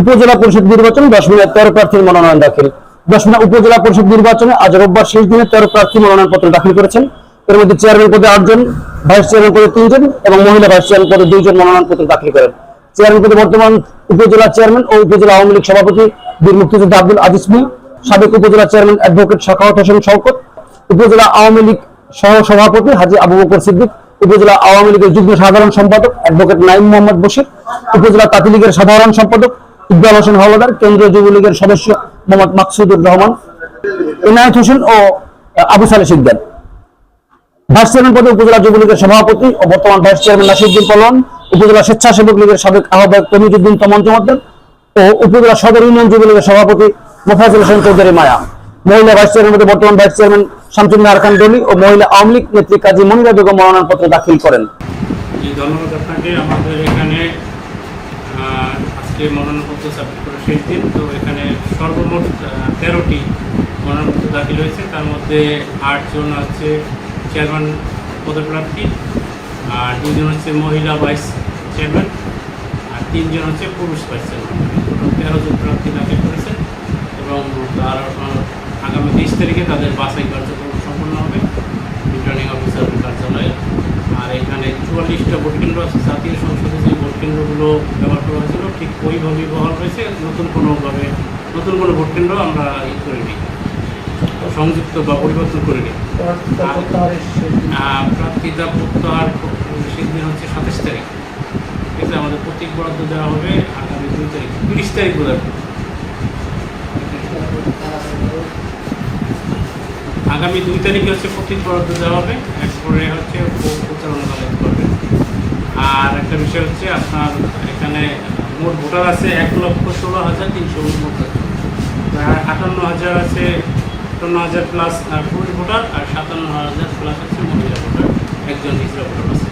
উপজেলা পরিষদ নির্বাচন দশমিনা তেরো প্রার্থীর মনোনয়ন দাখিল। দশমিনা উপজেলা পরিষদ নির্বাচনে আজ রোববার শেষ দিনে তেরো প্রার্থী মনোনয়ন পত্র দাখিল করেছেন। এর মধ্যে চেয়ারম্যান পদে আটজন, ভাইস চেয়ারম্যান পদে তিনজন এবং মহিলা ভাইস চেয়ারম্যান পদে দুইজন মনোনয়ন পত্র দাখিল করেন। চেয়ারম্যান পদে বর্তমান উপজেলা চেয়ারম্যান ও উপজেলা আওয়ামী লীগ সভাপতি বীর মুক্তিযোদ্ধা আব্দুল আজিজ সাবেক উপজেলা চেয়ারম্যান অ্যাডভোকেট শাখাওয়াত হোসেন শওকত, উপজেলা আওয়ামী লীগ সহ সভাপতি হাজী আবু বকর সিদ্দিক, উপজেলা আওয়ামী লীগের যুগ্ম সাধারণ সম্পাদক অ্যাডভোকেট নাইম মোহাম্মদ বশির, উপজেলা তাঁতি লীগের সাধারণ সম্পাদক ইকবাল হোসেন হাওলাদার, কেন্দ্রীয় যুবলীগের সদস্য মোহাম্মদ মাকসুদুর রহমান, এনায়েত হোসেন ও আবু সালে সিদ্দান ভাইস চেয়ারম্যান পদে উপজেলা যুবলীগের সভাপতি ও বর্তমান ভাইস চেয়ারম্যান নাসিরুদ্দিন পলন উপজেলা স্বেচ্ছাসেবক লীগের সাবেক আহ্বায়ক তমিজুদ্দিন তমন জমাদ্দার ও উপজেলা সদর ইউনিয়ন যুবলীগের সভাপতি মোফাজুল হোসেন চৌধুরী মায়া। মহিলা ভাইস চেয়ারম্যান পদে বর্তমান ভাইস চেয়ারম্যান শামসুল নাহার খান ডলি ও মহিলা আওয়ামী লীগ নেত্রী কাজী মনিরা বেগম মনোনয়ন পত্র দাখিল করেন। ধন্যবাদ আপনাকে। আমাদের এখানে আজকে মনোনয়নপত্র সাবমিট করে শেষ দিন। তো এখানে সর্বমোট তেরোটি মনোনয়নপত্র দাখিল হয়েছে। তার মধ্যে আটজন আছে চেয়ারম্যান পদপ্রার্থী, আর দুজন হচ্ছে মহিলা ভাইস চেয়ারম্যান আর তিনজন হচ্ছে পুরুষ ভাইস চেয়ারম্যান তেরো জন প্রার্থী দাখিল করেছেন এবং তার আগামী তেইশ তারিখে তাদের বাছাই কার্যক্রম এখানে চুয়াল্লিশটা ভোট কেন্দ্র আছে, জাতীয় সংসদে যে ভোট কেন্দ্রগুলো ব্যবহার করা হয়েছিল, ঠিক ওইভাবেই বহাল রয়েছে নতুন কোনোভাবে, নতুন কোনো ভোট কেন্দ্র আমরা ই করিনি, সংযুক্ত বা পরিবর্তন করিনি। প্রার্থিতা প্রত্যাহার শেষ দিন হচ্ছে সাতাশ তারিখ। ঠিক আছে আমাদের প্রতীক বরাদ্দ দেওয়া হবে আগামী দুই তারিখ, তিরিশ তারিখ বোধ। আগামী দুই তারিখে হচ্ছে প্রতীক বরাদ্দ দেওয়া হবে, এরপরে হচ্ছে আর একটা বিষয় হচ্ছে আপনার এখানে মোট ভোটার আছে এক লক্ষ ষোলো হাজার তিনশো ভোটার আটান্ন হাজার আছে, আটান্ন হাজার প্লাস পুরুষ ভোটার আর সাতান্ন হাজার প্লাস আছে মহিলা ভোটার। একজন হিসেবে ভোটার আছে।